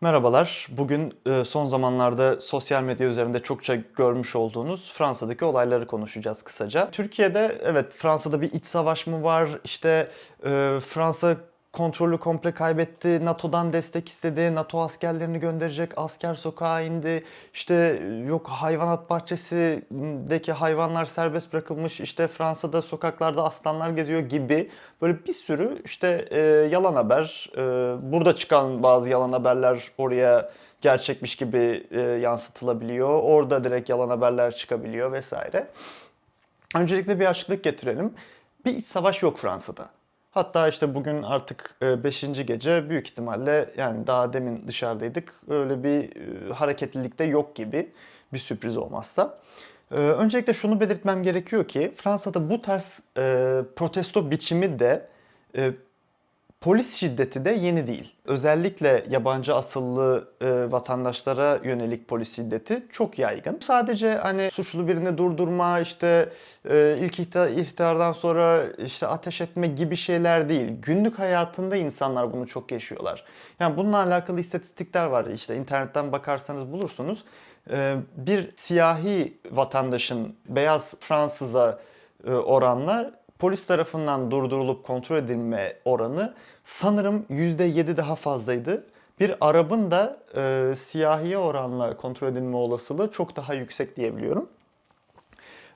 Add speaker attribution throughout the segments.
Speaker 1: Merhabalar. Bugün e, son zamanlarda sosyal medya üzerinde çokça görmüş olduğunuz Fransa'daki olayları konuşacağız kısaca. Türkiye'de evet Fransa'da bir iç savaş mı var? İşte e, Fransa kontrolü komple kaybetti. NATO'dan destek istedi. NATO askerlerini gönderecek. Asker sokağa indi. İşte yok hayvanat bahçesindeki hayvanlar serbest bırakılmış. İşte Fransa'da sokaklarda aslanlar geziyor gibi böyle bir sürü işte e, yalan haber. e, burada çıkan bazı yalan haberler oraya gerçekmiş gibi e, yansıtılabiliyor. Orada direkt yalan haberler çıkabiliyor vesaire. Öncelikle bir açıklık getirelim. Bir iç savaş yok Fransa'da. Hatta işte bugün artık 5. gece büyük ihtimalle yani daha demin dışarıdaydık. Öyle bir e, hareketlilik de yok gibi bir sürpriz olmazsa. E, Öncelikle şunu belirtmem gerekiyor ki Fransa'da bu tarz e, protesto biçimi de e, Polis şiddeti de yeni değil. Özellikle yabancı asıllı e, vatandaşlara yönelik polis şiddeti çok yaygın. Sadece hani suçlu birini durdurma, işte e, ilk ihta- ihtardan sonra işte ateş etme gibi şeyler değil. Günlük hayatında insanlar bunu çok yaşıyorlar. Yani bununla alakalı istatistikler var. İşte internetten bakarsanız bulursunuz. E, bir siyahi vatandaşın beyaz Fransız'a e, oranla polis tarafından durdurulup kontrol edilme oranı sanırım %7 daha fazlaydı. Bir Arap'ın da e, siyahiye oranla kontrol edilme olasılığı çok daha yüksek diyebiliyorum.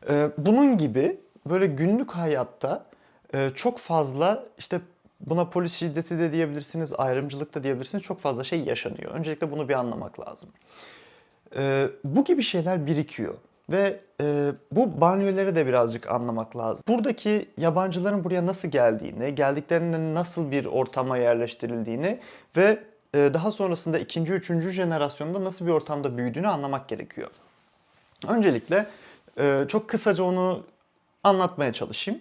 Speaker 1: E, bunun gibi böyle günlük hayatta e, çok fazla işte buna polis şiddeti de diyebilirsiniz, ayrımcılık da diyebilirsiniz. Çok fazla şey yaşanıyor. Öncelikle bunu bir anlamak lazım. Ee, bu gibi şeyler birikiyor ve e, bu banliyöleri de birazcık anlamak lazım. Buradaki yabancıların buraya nasıl geldiğini, geldiklerinde nasıl bir ortama yerleştirildiğini ve e, daha sonrasında ikinci, üçüncü jenerasyonda nasıl bir ortamda büyüdüğünü anlamak gerekiyor. Öncelikle e, çok kısaca onu anlatmaya çalışayım.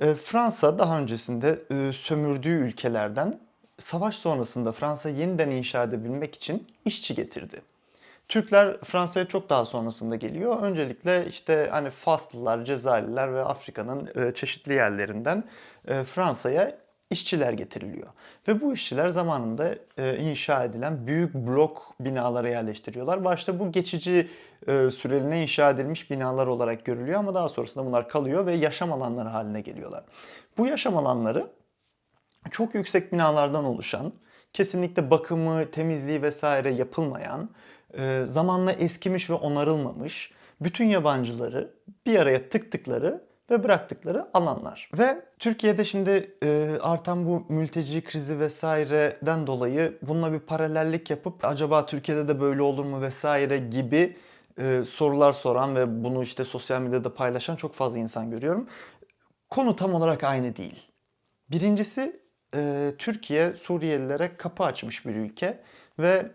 Speaker 1: E, Fransa daha öncesinde e, sömürdüğü ülkelerden savaş sonrasında Fransa yeniden inşa edebilmek için işçi getirdi. Türkler Fransa'ya çok daha sonrasında geliyor. Öncelikle işte hani Faslılar, Cezayirliler ve Afrika'nın e, çeşitli yerlerinden e, Fransa'ya işçiler getiriliyor. Ve bu işçiler zamanında e, inşa edilen büyük blok binalara yerleştiriyorlar. Başta bu geçici süreliğine inşa edilmiş binalar olarak görülüyor ama daha sonrasında bunlar kalıyor ve yaşam alanları haline geliyorlar. Bu yaşam alanları çok yüksek binalardan oluşan, kesinlikle bakımı, temizliği vesaire yapılmayan, e, zamanla eskimiş ve onarılmamış bütün yabancıları bir araya tıktıkları ve bıraktıkları alanlar. Ve Türkiye'de şimdi e, artan bu mülteci krizi vesaireden dolayı bununla bir paralellik yapıp acaba Türkiye'de de böyle olur mu vesaire gibi e, sorular soran ve bunu işte sosyal medyada paylaşan çok fazla insan görüyorum. Konu tam olarak aynı değil. Birincisi e, Türkiye Suriyelilere kapı açmış bir ülke ve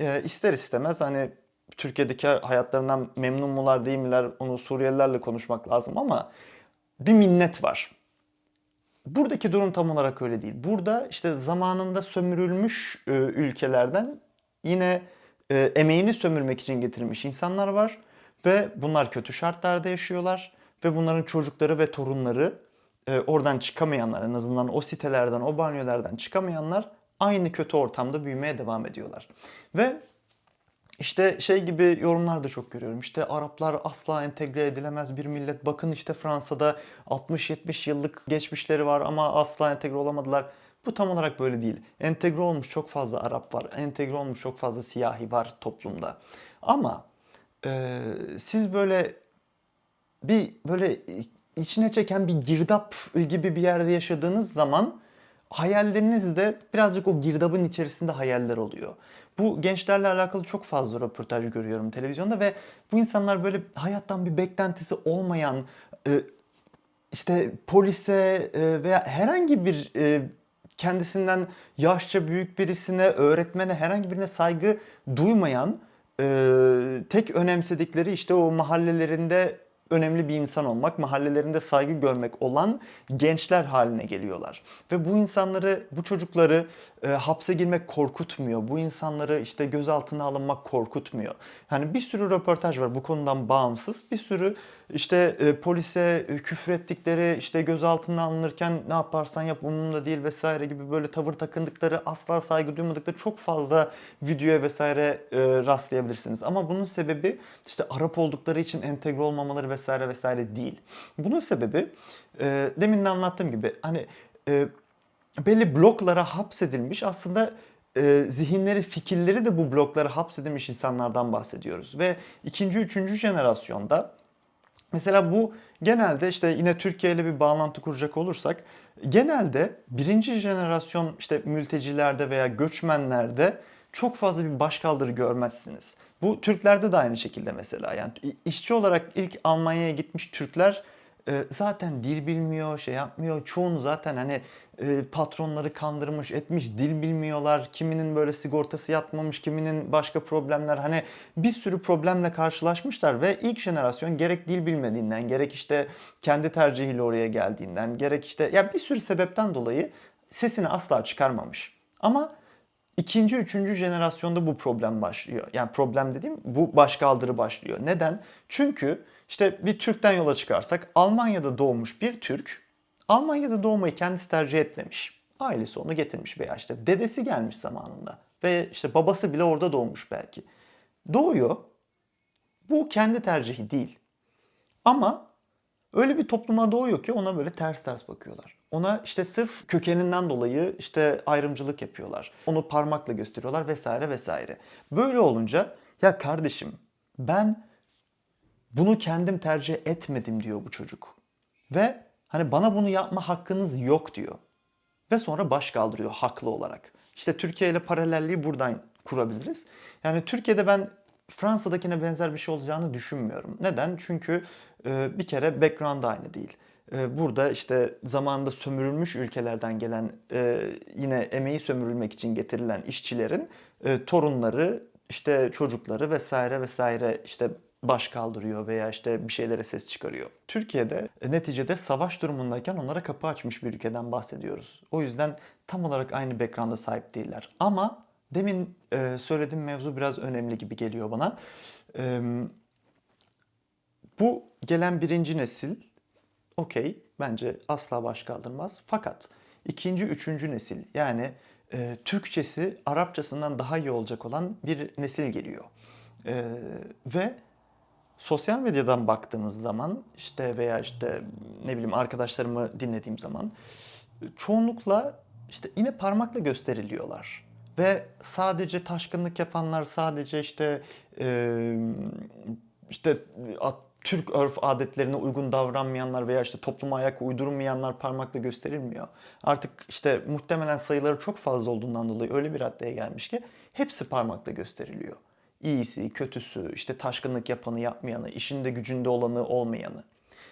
Speaker 1: e, ister istemez hani Türkiye'deki hayatlarından memnun mular değil miler onu Suriyelilerle konuşmak lazım ama bir minnet var. Buradaki durum tam olarak öyle değil. Burada işte zamanında sömürülmüş e, ülkelerden yine e, emeğini sömürmek için getirilmiş insanlar var ve bunlar kötü şartlarda yaşıyorlar ve bunların çocukları ve torunları e, oradan çıkamayanlar en azından o sitelerden, o banyolardan çıkamayanlar aynı kötü ortamda büyümeye devam ediyorlar. Ve işte şey gibi yorumlar da çok görüyorum. İşte Araplar asla entegre edilemez bir millet. Bakın işte Fransa'da 60-70 yıllık geçmişleri var ama asla entegre olamadılar. Bu tam olarak böyle değil. Entegre olmuş çok fazla Arap var. Entegre olmuş çok fazla siyahi var toplumda. Ama e, siz böyle bir böyle içine çeken bir girdap gibi bir yerde yaşadığınız zaman hayalleriniz de birazcık o girdabın içerisinde hayaller oluyor. Bu gençlerle alakalı çok fazla röportaj görüyorum televizyonda ve bu insanlar böyle hayattan bir beklentisi olmayan e, işte polise e, veya herhangi bir e, kendisinden yaşça büyük birisine, öğretmene, herhangi birine saygı duymayan, e, tek önemsedikleri işte o mahallelerinde önemli bir insan olmak, mahallelerinde saygı görmek olan gençler haline geliyorlar. Ve bu insanları, bu çocukları e, hapse girmek korkutmuyor. Bu insanları işte gözaltına alınmak korkutmuyor. Yani bir sürü röportaj var bu konudan bağımsız. Bir sürü işte e, polise e, küfür ettikleri, işte gözaltına alınırken ne yaparsan yap umurumda değil vesaire gibi böyle tavır takındıkları, asla saygı duymadıkları çok fazla videoya vesaire e, rastlayabilirsiniz. Ama bunun sebebi işte Arap oldukları için entegre olmamaları vesaire vesaire değil. Bunun sebebi e, demin de anlattığım gibi hani e, belli bloklara hapsedilmiş aslında e, zihinleri, fikirleri de bu bloklara hapsedilmiş insanlardan bahsediyoruz. Ve ikinci, üçüncü jenerasyonda Mesela bu genelde işte yine Türkiye ile bir bağlantı kuracak olursak genelde birinci jenerasyon işte mültecilerde veya göçmenlerde çok fazla bir başkaldırı görmezsiniz. Bu Türklerde de aynı şekilde mesela yani işçi olarak ilk Almanya'ya gitmiş Türkler e, zaten dil bilmiyor, şey yapmıyor. Çoğunu zaten hani e, patronları kandırmış, etmiş, dil bilmiyorlar. Kiminin böyle sigortası yatmamış, kiminin başka problemler. Hani bir sürü problemle karşılaşmışlar ve ilk jenerasyon gerek dil bilmediğinden, gerek işte kendi tercihiyle oraya geldiğinden, gerek işte ya bir sürü sebepten dolayı sesini asla çıkarmamış. Ama ikinci, üçüncü jenerasyonda bu problem başlıyor. Yani problem dediğim bu başkaldırı başlıyor. Neden? Çünkü işte bir Türk'ten yola çıkarsak Almanya'da doğmuş bir Türk Almanya'da doğmayı kendisi tercih etmemiş. Ailesi onu getirmiş veya işte dedesi gelmiş zamanında ve işte babası bile orada doğmuş belki. Doğuyor. Bu kendi tercihi değil. Ama öyle bir topluma doğuyor ki ona böyle ters ters bakıyorlar. Ona işte sırf kökeninden dolayı işte ayrımcılık yapıyorlar. Onu parmakla gösteriyorlar vesaire vesaire. Böyle olunca ya kardeşim ben bunu kendim tercih etmedim diyor bu çocuk. Ve hani bana bunu yapma hakkınız yok diyor. Ve sonra baş kaldırıyor haklı olarak. İşte Türkiye ile paralelliği buradan kurabiliriz. Yani Türkiye'de ben Fransa'dakine benzer bir şey olacağını düşünmüyorum. Neden? Çünkü bir kere background aynı değil. E, burada işte zamanında sömürülmüş ülkelerden gelen e, yine emeği sömürülmek için getirilen işçilerin e, torunları, işte çocukları vesaire vesaire işte baş kaldırıyor veya işte bir şeylere ses çıkarıyor. Türkiye'de e, neticede savaş durumundayken onlara kapı açmış bir ülkeden bahsediyoruz. O yüzden tam olarak aynı background'a sahip değiller. Ama demin e, söylediğim mevzu biraz önemli gibi geliyor bana. Bu gelen birinci nesil okey bence asla baş kaldırmaz. Fakat ikinci, üçüncü nesil yani e, Türkçesi Arapçasından daha iyi olacak olan bir nesil geliyor. E, ve sosyal medyadan baktığımız zaman işte veya işte ne bileyim arkadaşlarımı dinlediğim zaman çoğunlukla işte yine parmakla gösteriliyorlar. Ve sadece taşkınlık yapanlar, sadece işte e, işte Türk örf adetlerine uygun davranmayanlar veya işte topluma ayak uydurmayanlar parmakla gösterilmiyor. Artık işte muhtemelen sayıları çok fazla olduğundan dolayı öyle bir raddeye gelmiş ki hepsi parmakla gösteriliyor. İyisi, kötüsü, işte taşkınlık yapanı, yapmayanı, işinde gücünde olanı, olmayanı.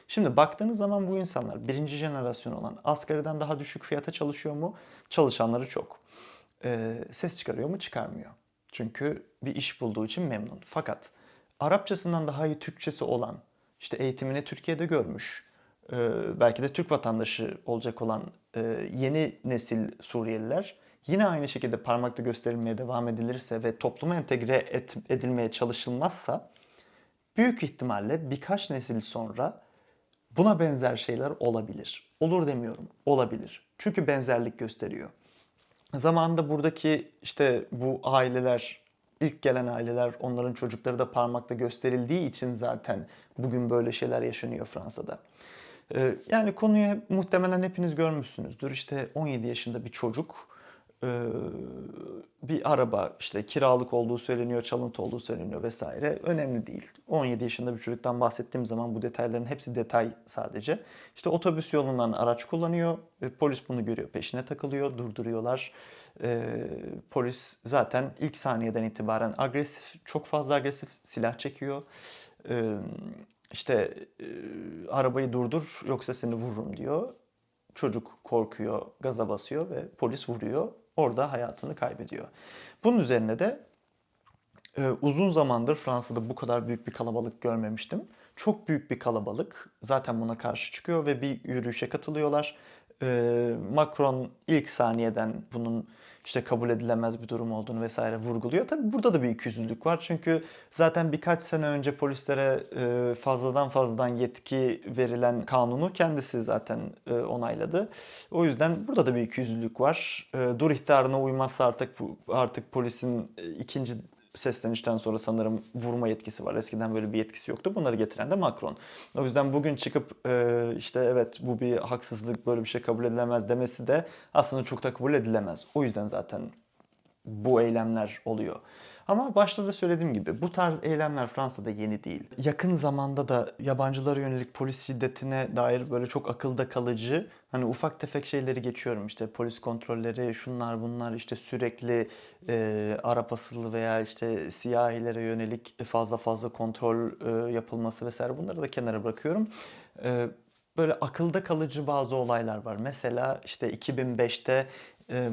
Speaker 1: Şimdi baktığınız zaman bu insanlar birinci jenerasyon olan asgariden daha düşük fiyata çalışıyor mu? Çalışanları çok. Ee, ses çıkarıyor mu? Çıkarmıyor. Çünkü bir iş bulduğu için memnun. Fakat Arapçasından daha iyi Türkçesi olan, işte eğitimini Türkiye'de görmüş, e, belki de Türk vatandaşı olacak olan e, yeni nesil Suriyeliler yine aynı şekilde parmakla gösterilmeye devam edilirse ve topluma entegre edilmeye çalışılmazsa büyük ihtimalle birkaç nesil sonra buna benzer şeyler olabilir. Olur demiyorum, olabilir. Çünkü benzerlik gösteriyor. Zamanında buradaki işte bu aileler, ilk gelen aileler, onların çocukları da parmakla gösterildiği için zaten bugün böyle şeyler yaşanıyor Fransa'da. Ee, yani konuyu muhtemelen hepiniz görmüşsünüzdür. İşte 17 yaşında bir çocuk bir araba işte kiralık olduğu söyleniyor, çalıntı olduğu söyleniyor vesaire. Önemli değil. 17 yaşında bir çocuktan bahsettiğim zaman bu detayların hepsi detay sadece. İşte otobüs yolundan araç kullanıyor. Polis bunu görüyor, peşine takılıyor, durduruyorlar. Polis zaten ilk saniyeden itibaren agresif, çok fazla agresif silah çekiyor. İşte arabayı durdur yoksa seni vururum diyor. Çocuk korkuyor, gaza basıyor ve polis vuruyor orada hayatını kaybediyor. Bunun üzerine de e, uzun zamandır Fransa'da bu kadar büyük bir kalabalık görmemiştim. Çok büyük bir kalabalık zaten buna karşı çıkıyor ve bir yürüyüşe katılıyorlar. Eee, Macron ilk saniyeden bunun işte kabul edilemez bir durum olduğunu vesaire vurguluyor. Tabii burada da bir ikiyüzlülük var. Çünkü zaten birkaç sene önce polislere e, fazladan fazladan yetki verilen kanunu kendisi zaten e, onayladı. O yüzden burada da bir ikiyüzlülük var. E, dur ihtarına uymazsa artık artık polisin ikinci seslenişten sonra sanırım vurma yetkisi var. Eskiden böyle bir yetkisi yoktu. Bunları getiren de Macron. O yüzden bugün çıkıp e, işte evet bu bir haksızlık böyle bir şey kabul edilemez demesi de aslında çok da kabul edilemez. O yüzden zaten bu eylemler oluyor. Ama başta da söylediğim gibi bu tarz eylemler Fransa'da yeni değil. Yakın zamanda da yabancılara yönelik polis şiddetine dair böyle çok akılda kalıcı hani ufak tefek şeyleri geçiyorum işte polis kontrolleri şunlar bunlar işte sürekli e, Arap asıllı veya işte siyahilere yönelik fazla fazla kontrol e, yapılması vesaire bunları da kenara bırakıyorum. E, böyle akılda kalıcı bazı olaylar var. Mesela işte 2005'te e,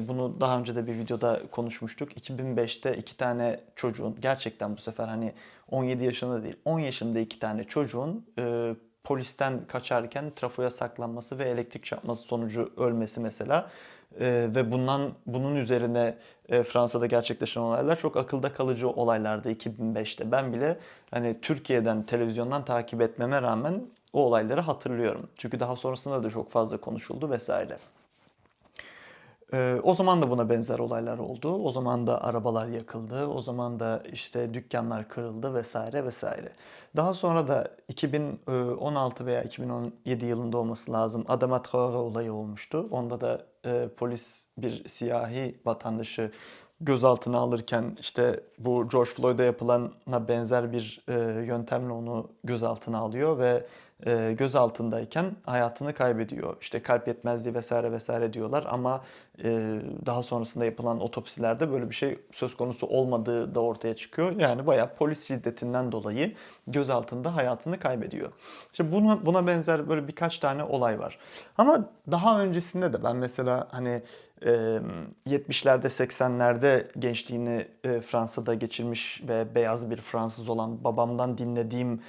Speaker 1: bunu daha önce de bir videoda konuşmuştuk. 2005'te iki tane çocuğun gerçekten bu sefer hani 17 yaşında değil 10 yaşında iki tane çocuğun e, polisten kaçarken trafoya saklanması ve elektrik çarpması sonucu ölmesi mesela. E, ve bundan bunun üzerine e, Fransa'da gerçekleşen olaylar çok akılda kalıcı olaylardı 2005'te. Ben bile hani Türkiye'den televizyondan takip etmeme rağmen o olayları hatırlıyorum. Çünkü daha sonrasında da çok fazla konuşuldu vesaire. Ee, o zaman da buna benzer olaylar oldu. O zaman da arabalar yakıldı. O zaman da işte dükkanlar kırıldı vesaire vesaire. Daha sonra da 2016 veya 2017 yılında olması lazım. Adama Traore olayı olmuştu. Onda da e, polis bir siyahi vatandaşı gözaltına alırken işte bu George Floyd'a yapılana benzer bir e, yöntemle onu gözaltına alıyor ve e, gözaltındayken hayatını kaybediyor. İşte kalp yetmezliği vesaire vesaire diyorlar ama e, daha sonrasında yapılan otopsilerde böyle bir şey söz konusu olmadığı da ortaya çıkıyor. Yani bayağı polis şiddetinden dolayı gözaltında hayatını kaybediyor. İşte buna, buna benzer böyle birkaç tane olay var. Ama daha öncesinde de ben mesela hani 70'lerde 80'lerde gençliğini Fransa'da geçirmiş ve beyaz bir Fransız olan babamdan dinlediğim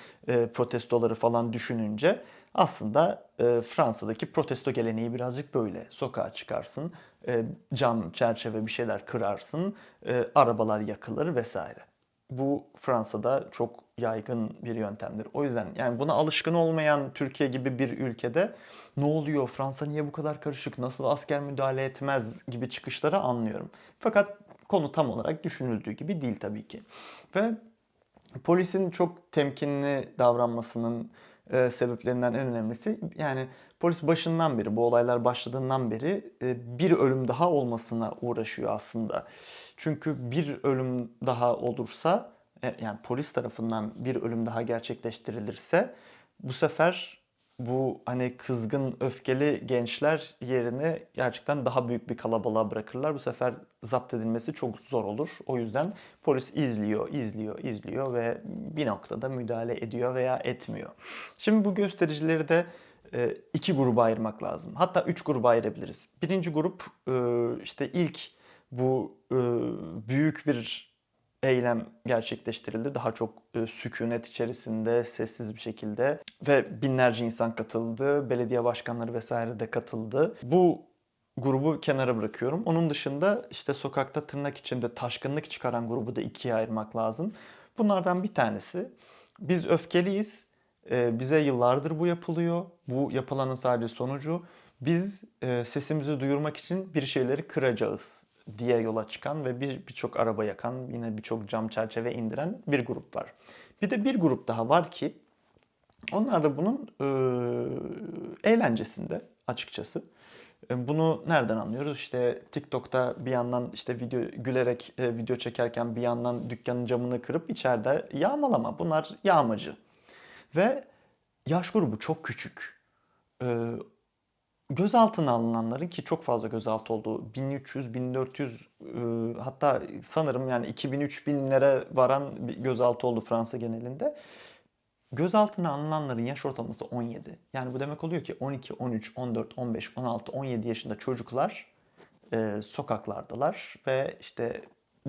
Speaker 1: protestoları falan düşününce aslında Fransa'daki protesto geleneği birazcık böyle. Sokağa çıkarsın, cam, çerçeve bir şeyler kırarsın, arabalar yakılır vesaire. Bu Fransa'da çok yaygın bir yöntemdir. O yüzden yani buna alışkın olmayan Türkiye gibi bir ülkede ne oluyor, Fransa niye bu kadar karışık, nasıl asker müdahale etmez gibi çıkışları anlıyorum. Fakat konu tam olarak düşünüldüğü gibi değil tabii ki. Ve polisin çok temkinli davranmasının e, sebeplerinden en önemlisi yani polis başından beri bu olaylar başladığından beri e, bir ölüm daha olmasına uğraşıyor aslında. Çünkü bir ölüm daha olursa e, yani polis tarafından bir ölüm daha gerçekleştirilirse bu sefer bu hani kızgın, öfkeli gençler yerini gerçekten daha büyük bir kalabalığa bırakırlar. Bu sefer zapt edilmesi çok zor olur. O yüzden polis izliyor, izliyor, izliyor ve bir noktada müdahale ediyor veya etmiyor. Şimdi bu göstericileri de iki gruba ayırmak lazım. Hatta üç gruba ayırabiliriz. Birinci grup e, işte ilk bu e, büyük bir eylem gerçekleştirildi. Daha çok e, sükunet içerisinde, sessiz bir şekilde ve binlerce insan katıldı. Belediye başkanları vesaire de katıldı. Bu grubu kenara bırakıyorum. Onun dışında işte sokakta tırnak içinde taşkınlık çıkaran grubu da ikiye ayırmak lazım. Bunlardan bir tanesi biz öfkeliyiz. E, bize yıllardır bu yapılıyor. Bu yapılanın sadece sonucu. Biz e, sesimizi duyurmak için bir şeyleri kıracağız diye yola çıkan ve bir birçok araba yakan, yine birçok cam çerçeve indiren bir grup var. Bir de bir grup daha var ki onlar da bunun e, eğlencesinde açıkçası. E, Bunu nereden anlıyoruz? İşte TikTok'ta bir yandan işte video gülerek e, video çekerken bir yandan dükkanın camını kırıp içeride yağmalama. Bunlar yağmacı. Ve yaş grubu çok küçük. E, Gözaltına alınanların ki çok fazla gözaltı oldu. 1300, 1400 e, hatta sanırım yani 2000-3000'lere varan bir gözaltı oldu Fransa genelinde. Gözaltına alınanların yaş ortalaması 17. Yani bu demek oluyor ki 12, 13, 14, 15, 16, 17 yaşında çocuklar e, sokaklardalar ve işte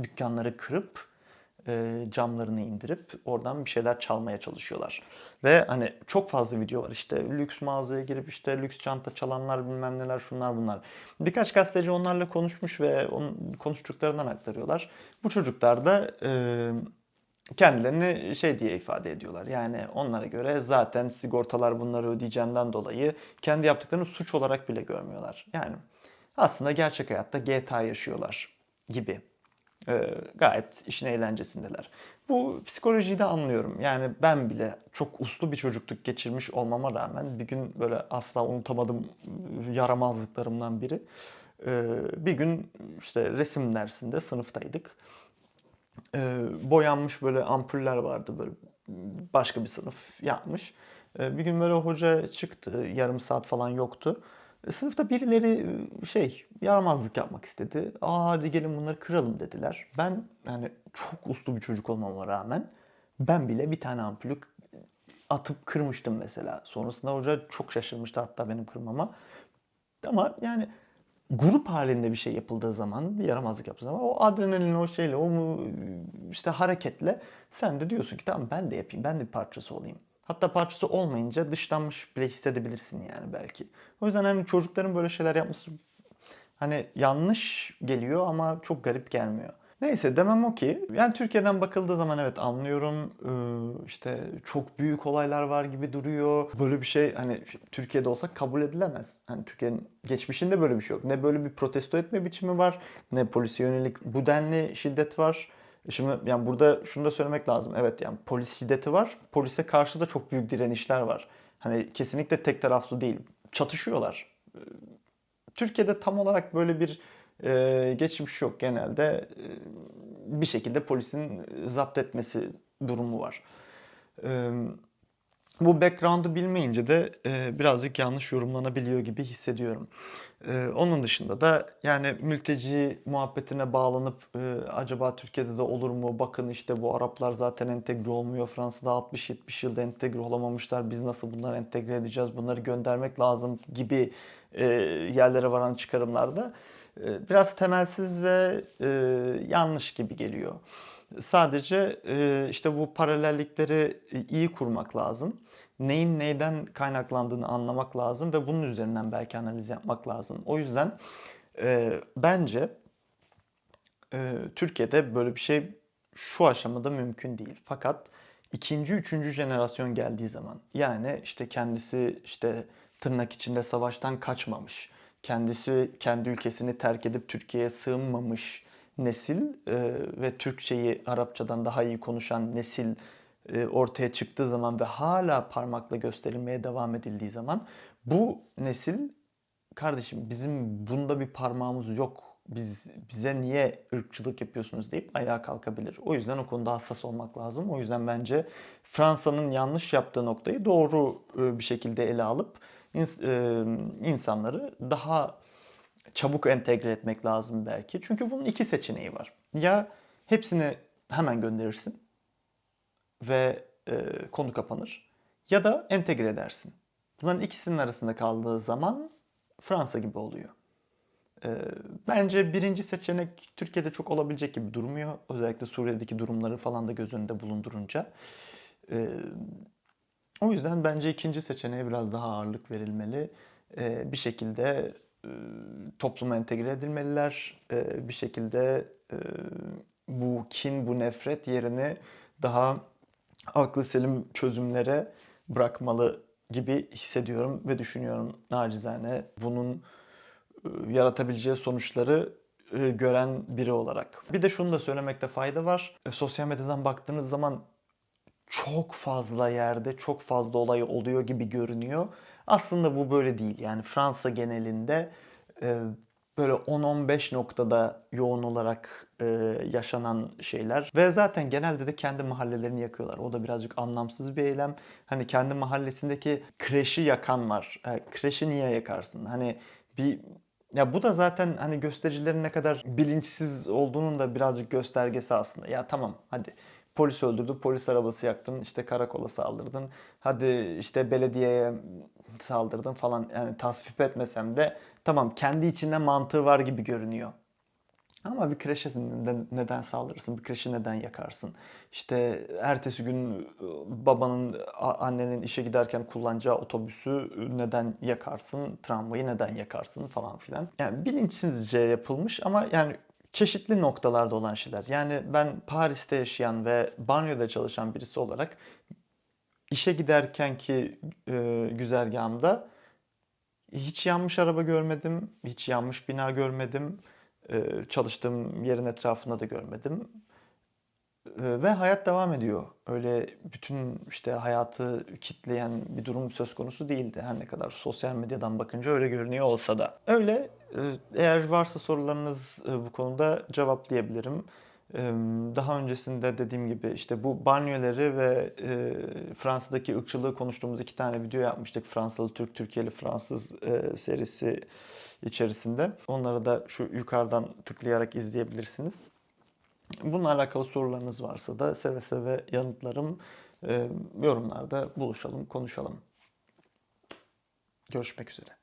Speaker 1: dükkanları kırıp e, camlarını indirip oradan bir şeyler çalmaya çalışıyorlar. Ve hani çok fazla video var işte lüks mağazaya girip işte lüks çanta çalanlar bilmem neler şunlar bunlar. Birkaç gazeteci onlarla konuşmuş ve onun konuştuklarından aktarıyorlar. Bu çocuklar da e, kendilerini şey diye ifade ediyorlar. Yani onlara göre zaten sigortalar bunları ödeyeceğinden dolayı kendi yaptıklarını suç olarak bile görmüyorlar. Yani aslında gerçek hayatta GTA yaşıyorlar gibi. Ee, gayet işin eğlencesindeler. Bu psikolojiyi de anlıyorum. Yani ben bile çok uslu bir çocukluk geçirmiş olmama rağmen bir gün böyle asla unutamadığım yaramazlıklarımdan biri. Ee, bir gün işte resim dersinde sınıftaydık. Ee, boyanmış böyle ampuller vardı böyle başka bir sınıf yapmış. Ee, bir gün böyle hoca çıktı. Yarım saat falan yoktu. E, Sınıfta birileri e, şey yaramazlık yapmak istedi. Aa hadi gelin bunları kıralım dediler. Ben yani çok uslu bir çocuk olmama rağmen ben bile bir tane ampulü atıp kırmıştım mesela. Sonrasında hoca çok şaşırmıştı hatta benim kırmama. Ama yani grup halinde bir şey yapıldığı zaman, bir yaramazlık yaptığı zaman o adrenalin o şeyle, o işte hareketle sen de diyorsun ki tamam ben de yapayım, ben de bir parçası olayım. Hatta parçası olmayınca dışlanmış bile hissedebilirsin yani belki. O yüzden hani çocukların böyle şeyler yapması hani yanlış geliyor ama çok garip gelmiyor. Neyse demem o ki yani Türkiye'den bakıldığı zaman evet anlıyorum işte çok büyük olaylar var gibi duruyor. Böyle bir şey hani Türkiye'de olsa kabul edilemez. Hani Türkiye'nin geçmişinde böyle bir şey yok. Ne böyle bir protesto etme biçimi var ne polise yönelik bu denli şiddet var. Şimdi yani burada şunu da söylemek lazım. Evet yani polis şiddeti var. Polise karşı da çok büyük direnişler var. Hani kesinlikle tek taraflı değil. Çatışıyorlar. Ee, Türkiye'de tam olarak böyle bir e, geçmiş yok. Genelde e, bir şekilde polisin zapt etmesi durumu var. E, bu background'u bilmeyince de e, birazcık yanlış yorumlanabiliyor gibi hissediyorum. E, onun dışında da yani mülteci muhabbetine bağlanıp e, acaba Türkiye'de de olur mu? Bakın işte bu Araplar zaten entegre olmuyor. Fransa'da 60-70 yılda entegre olamamışlar. Biz nasıl bunları entegre edeceğiz? Bunları göndermek lazım gibi e, yerlere varan çıkarımlarda e, biraz temelsiz ve e, yanlış gibi geliyor. Sadece e, işte bu paralellikleri iyi kurmak lazım. Neyin neyden kaynaklandığını anlamak lazım ve bunun üzerinden belki analiz yapmak lazım. O yüzden e, bence e, Türkiye'de böyle bir şey şu aşamada mümkün değil. Fakat ikinci, üçüncü jenerasyon geldiği zaman yani işte kendisi işte tırnak içinde savaştan kaçmamış, kendisi kendi ülkesini terk edip Türkiye'ye sığınmamış nesil e, ve Türkçeyi Arapçadan daha iyi konuşan nesil ortaya çıktığı zaman ve hala parmakla gösterilmeye devam edildiği zaman bu nesil kardeşim bizim bunda bir parmağımız yok. Biz bize niye ırkçılık yapıyorsunuz deyip ayağa kalkabilir. O yüzden o konuda hassas olmak lazım. O yüzden bence Fransa'nın yanlış yaptığı noktayı doğru e, bir şekilde ele alıp e, insanları daha çabuk entegre etmek lazım belki. Çünkü bunun iki seçeneği var. Ya hepsini hemen gönderirsin ve e, konu kapanır. Ya da entegre edersin. Bunların ikisinin arasında kaldığı zaman Fransa gibi oluyor. E, bence birinci seçenek Türkiye'de çok olabilecek gibi durmuyor. Özellikle Suriye'deki durumları falan da göz önünde bulundurunca. E, o yüzden bence ikinci seçeneğe biraz daha ağırlık verilmeli. E, bir şekilde e, topluma entegre edilmeliler. E, bir şekilde e, bu kin, bu nefret yerini daha aklı selim çözümlere bırakmalı gibi hissediyorum ve düşünüyorum nacizane. Bunun e, yaratabileceği sonuçları e, gören biri olarak. Bir de şunu da söylemekte fayda var. E, Sosyal medyadan baktığınız zaman çok fazla yerde çok fazla olay oluyor gibi görünüyor. Aslında bu böyle değil. Yani Fransa genelinde böyle 10-15 noktada yoğun olarak e, yaşanan şeyler ve zaten genelde de kendi mahallelerini yakıyorlar. O da birazcık anlamsız bir eylem. Hani kendi mahallesindeki kreşi yakan var. E, kreşi niye yakarsın? Hani bir ya bu da zaten hani göstericilerin ne kadar bilinçsiz olduğunun da birazcık göstergesi aslında. Ya tamam hadi polis öldürdü, polis arabası yaktın, işte karakola saldırdın. Hadi işte belediyeye saldırdın falan. Yani tasvip etmesem de tamam kendi içinde mantığı var gibi görünüyor. Ama bir kreşe neden, saldırırsın? Bir kreşi neden yakarsın? İşte ertesi gün e, babanın, annenin işe giderken kullanacağı otobüsü neden yakarsın? Tramvayı neden yakarsın falan filan. Yani bilinçsizce yapılmış ama yani çeşitli noktalarda olan şeyler. Yani ben Paris'te yaşayan ve banyoda çalışan birisi olarak işe giderkenki e, güzergahımda hiç yanmış araba görmedim, hiç yanmış bina görmedim. Ee, çalıştığım yerin etrafında da görmedim. Ee, ve hayat devam ediyor. Öyle bütün işte hayatı kitleyen bir durum söz konusu değildi. Her ne kadar sosyal medyadan bakınca öyle görünüyor olsa da. Öyle e, eğer varsa sorularınız e, bu konuda cevaplayabilirim. Daha öncesinde dediğim gibi işte bu banyoları ve e, Fransa'daki ırkçılığı konuştuğumuz iki tane video yapmıştık. Fransalı Türk, Türkiye'li Fransız e, serisi içerisinde. Onları da şu yukarıdan tıklayarak izleyebilirsiniz. Bununla alakalı sorularınız varsa da seve seve yanıtlarım. Ee, yorumlarda buluşalım, konuşalım. Görüşmek üzere.